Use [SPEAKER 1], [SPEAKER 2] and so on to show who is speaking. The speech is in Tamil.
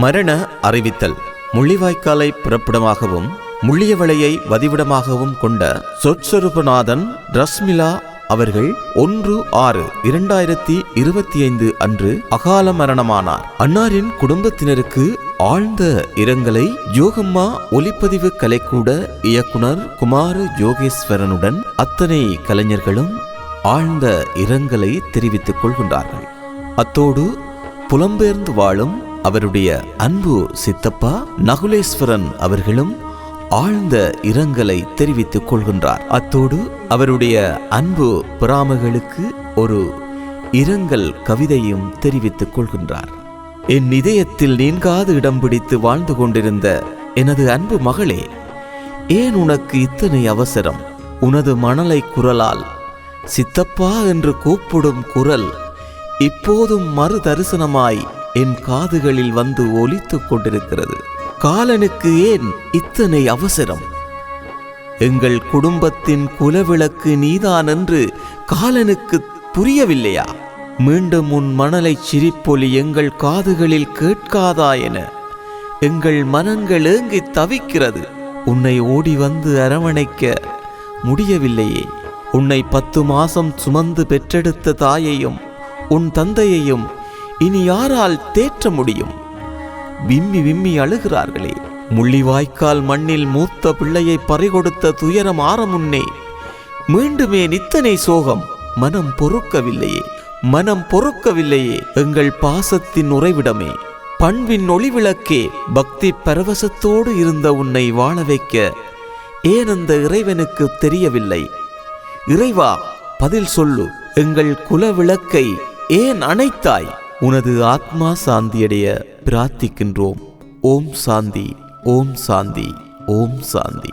[SPEAKER 1] மரண அறிவித்தல். முள்ளிவாய்க்காலை பிறப்பிடமாகவும் முள்ளியவளையை வதிவிடமாகவும் கொண்ட சொற்சொருபநாதன் ரஸ்மிலா அவர்கள் ஒன்று ஆறு இரண்டாயிரத்தி இருபத்தி ஐந்து அன்று அகால மரணமானார். அன்னாரின் குடும்பத்தினருக்கு ஆழ்ந்த இரங்கலை யோகம்மா ஒலிப்பதிவு கலைக்கூட இயக்குனர் குமார யோகேஸ்வரனுடன் அத்தனை கலைஞர்களும் ஆழ்ந்த இரங்கலை தெரிவித்துக் கொள்கின்றார்கள். அத்தோடு புலம்பெயர்ந்து வாழும் அவருடைய அன்பு சித்தப்பா நகுலேஸ்வரன் அவர்களும் ஆழ்ந்த இரங்கலை தெரிவித்துக் கொள்கின்றார். அத்தோடு அவருடைய அன்பு பிராமகளுக்கு ஒரு இரங்கல் கவிதையும் தெரிவித்துக் கொள்கின்றார். என் இதயத்தில் நீங்காது இடம் பிடித்து வாழ்ந்து கொண்டிருந்த எனது அன்பு மகளே ஏன் உனக்கு இத்தனை அவசரம்? உனது மணலை குரலால் சித்தப்பா என்று கூப்பிடும் குரல் இப்போதும் மறு தரிசனமாய் என் காதுகளில் வந்து ஒலித்துக் கொண்டிருக்கிறது. காலனுக்கு ஏன் இத்தனை அவசரம்? எங்கள் குடும்பத்தின் குலவிளக்கு நீதான் என்று காலனுக்கு புரியவில்லையா? மீண்டும் உன் மணலை சிரிப்பொலி எங்கள் காதுகளில் கேட்காதா என. எங்கள் மனங்கள் ஏங்கி தவிக்கிறது. உன்னை ஓடி வந்து அரவணைக்க முடியவில்லையே. உன்னை பத்து மாசம் சுமந்து பெற்றெடுத்த தாயையும் உன் தந்தையையும் இனி யாரால் தேற்ற முடியும்? விம்மி விம்மி அழுகிறார்களே. முள்ளிவாய்க்கால் மண்ணில் மூத்த பிள்ளையை பறிகொடுத்த துயரம் ஆற முன்னே மீண்டுமே நித்தனை சோகம் மனம் பொறுக்கவில்லையே. மனம் பொறுக்கவில்லையே எங்கள் பாசத்தின் உறைவிடமே. பண்பின் ஒளிவிளக்கே பக்தி பரவசத்தோடு இருந்த உன்னை வாழ வைக்க ஏன் அந்த இறைவனுக்கு தெரியவில்லை? இறைவா பதில் சொல்லு எங்கள் குல விளக்கை ஏன் அணைத்தாய்? உனது ஆத்மா சாந்தியடைய பிரார்த்திக்கின்றோம். ஓம் சாந்தி ஓம் சாந்தி ஓம் சாந்தி.